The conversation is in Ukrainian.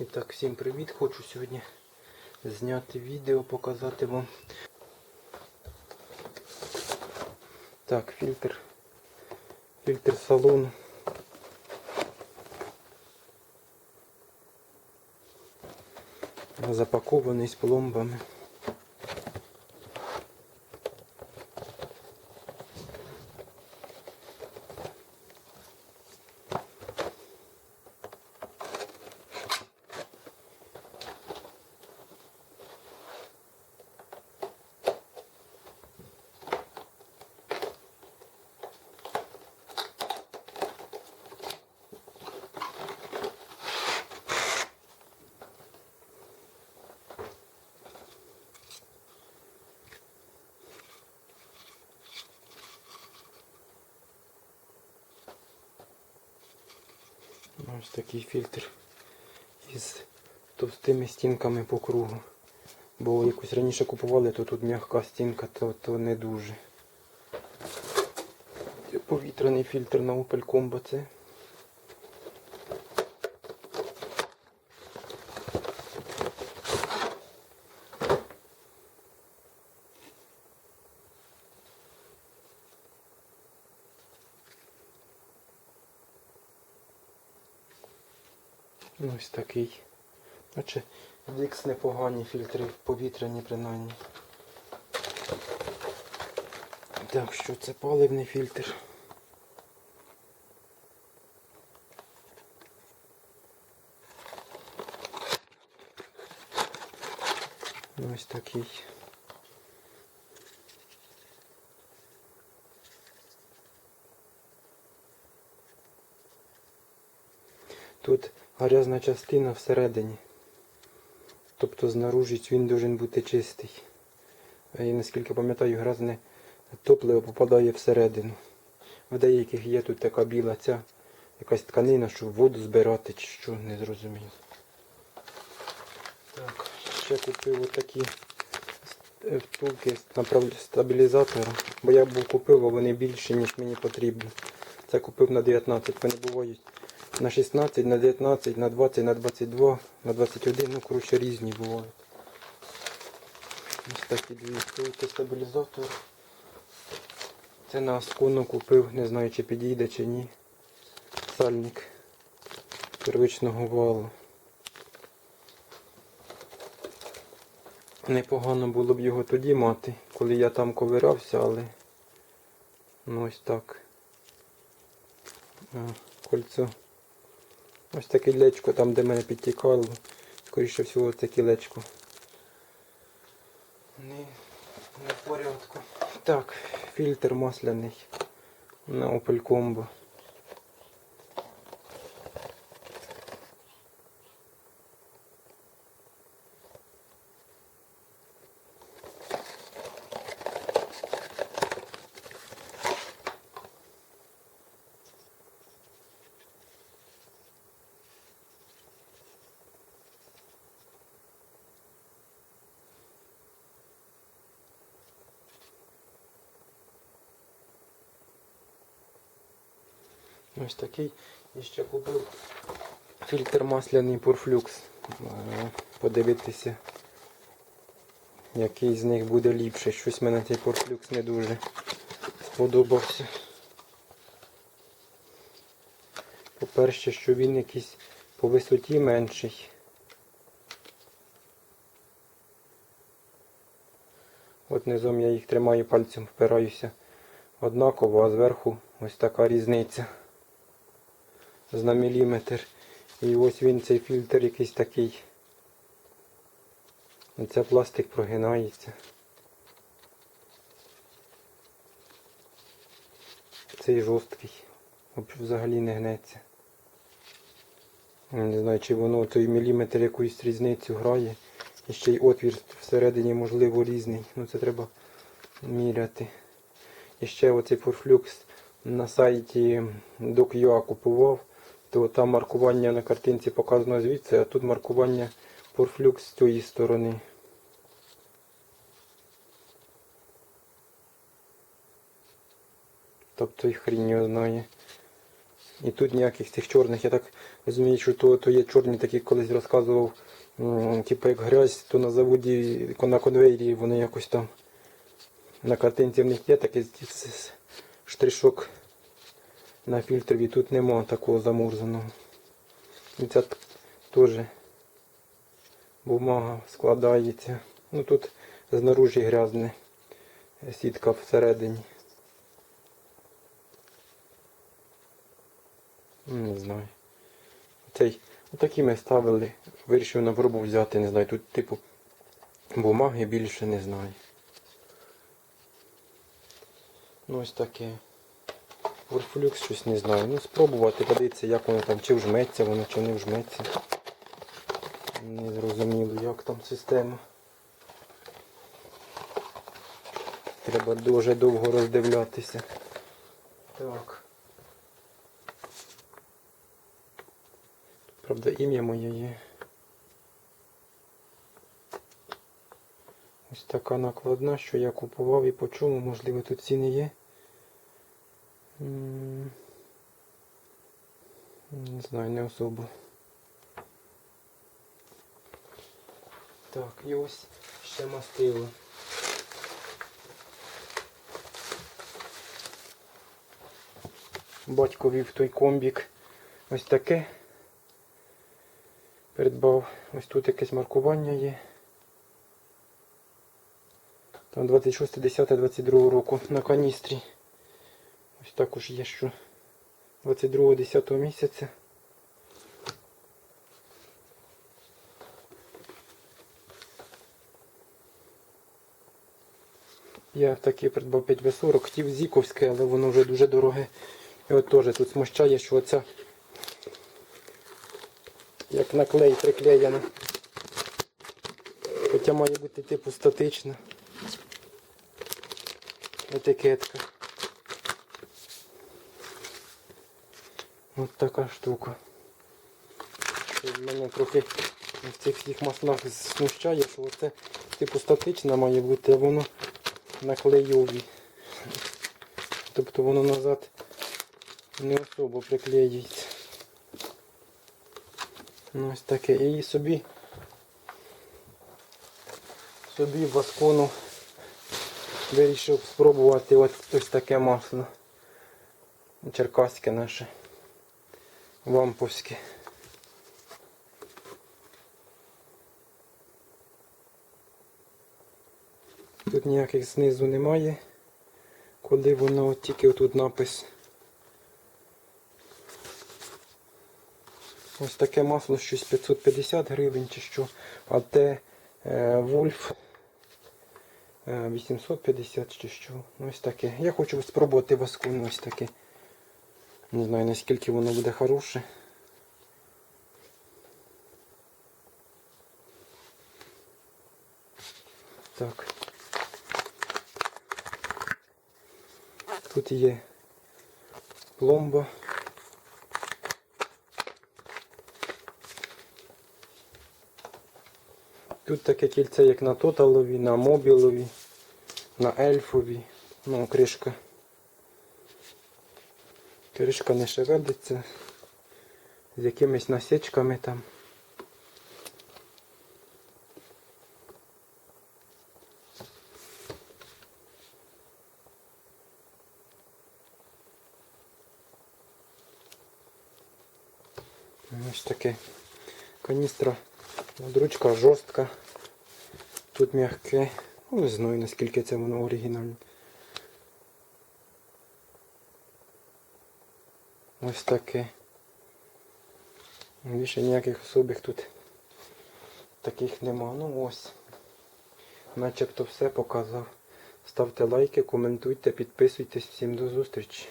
І так, всім привіт! Хочу сьогодні зняти відео, показати вам. Так, фільтр. Фільтр салону. Запакований з пломбами. Ось такий фільтр із товстими стінками по кругу. Бо якось раніше купували, то тут м'яка стінка, то, то не дуже. Повітряний фільтр на Opel Combo це. Ну, Ось такий. Наче Дікс непогані фільтри повітряні принаймні. Так що це паливний фільтр. Ну, Ось такий. Тут грязна частина всередині. Тобто знаружі він повинен бути чистий. І наскільки пам'ятаю, грязне топливо попадає всередину. В деяких є тут така біла ця якась тканина, щоб воду збирати чи що, не зрозуміло. Так, ще купив отакі втулки стабілізатора, бо я був купив, а вони більші, ніж мені потрібно. Це купив на 19, вони бувають на 16, на 19, на 20, на 22, на 21, ну коротше різні бувають. Ось такі дві втулки стабілізатор. Це на Аскону купив, не знаю чи підійде чи ні. Сальник первичного валу. Непогано було б його тоді мати, коли я там ковирався, але ну ось так. А, кольцо. Ось таке лечко там, де мене підтікало. Скоріше всього ось таке лечко. Не, не в порядку. Так, фільтр масляний на Opel Combo. Ось такий. І ще купив фільтр масляний Purflux. Е, Подивитися, який з них буде ліпший. Щось мене цей Purflux не дуже сподобався. По-перше, що він якийсь по висоті менший. От низом я їх тримаю пальцем, впираюся однаково, а зверху ось така різниця на міліметр. І ось він цей фільтр якийсь такий. Оце пластик прогинається. Цей жорсткий. Взагалі не гнеться. Не знаю, чи воно той міліметр якусь різницю грає. І ще й отвір всередині можливо різний. Ну це треба міряти. І ще оцей форфлюкс на сайті DocUA купував, то там маркування на картинці показано звідси, а тут маркування форфлюкс з цієї сторони. Тобто і хрінь його знає. І тут ніяких цих чорних, я так розумію, що то, то є чорні, такі колись розказував, типу як грязь, то на заводі на конвейері вони якось там на картинці в них є такий штришок на фільтрові. Тут нема такого замурзаного. І ця теж бумага складається. Ну тут знаружі грязне, сітка всередині. Ну, Не знаю. Цей, отакі ми ставили, вирішив на пробу взяти, не знаю. Тут типу бумаги більше не знаю. Ну ось таке. Ворфлюкс щось не знаю. Ну спробувати, подивитися, як воно там, чи вжметься воно, чи не вжметься. Не зрозуміло, як там система. Треба дуже довго роздивлятися. Так. Правда, ім'я моє є. Ось така накладна, що я купував і по чому, можливо, тут ціни є. Не знаю, не особо. Так, і ось ще мастило. Батько вів той комбік. Ось таке. Придбав. Ось тут якесь маркування є. Там 26.10.22 року на каністрі. Ось також є, що 22.10 місяця. Я таки придбав 5В40, хотів Зіковське, але воно вже дуже дороге. І от теж тут смущає, що оця як на клей приклеєна. Хоча має бути типу статична етикетка. Ось така штука. Що Мене трохи в цих всіх маслах смущає, що оце типу статична має бути, а воно на клейові. Тобто воно назад не особо приклеюється. Ну, ось таке. І собі собі в Аскону вирішив спробувати ось, ось таке масло. Черкаське наше. Вамповське. Тут ніяких знизу немає. Коли воно тільки отут напис. Ось таке масло щось 550 гривень чи що. А те е, Вольф е, 850 чи що. Ось таке. Я хочу спробувати васкун ось таке. Не знаю наскільки воно буде хороше. Так. Тут є пломба. Тут таке кільце, як на тоталові, на мобілові, на ельфові, ну, кришка. Кришка не шевелиться з якимись насічками там. Ось таке каністра. От ручка жорстка. Тут м'яке. Ну, не знаю наскільки це воно оригінальне. Ось таке. Більше ніяких особих тут таких нема. Ну ось. Начебто все показав. Ставте лайки, коментуйте, підписуйтесь. Всім до зустрічі.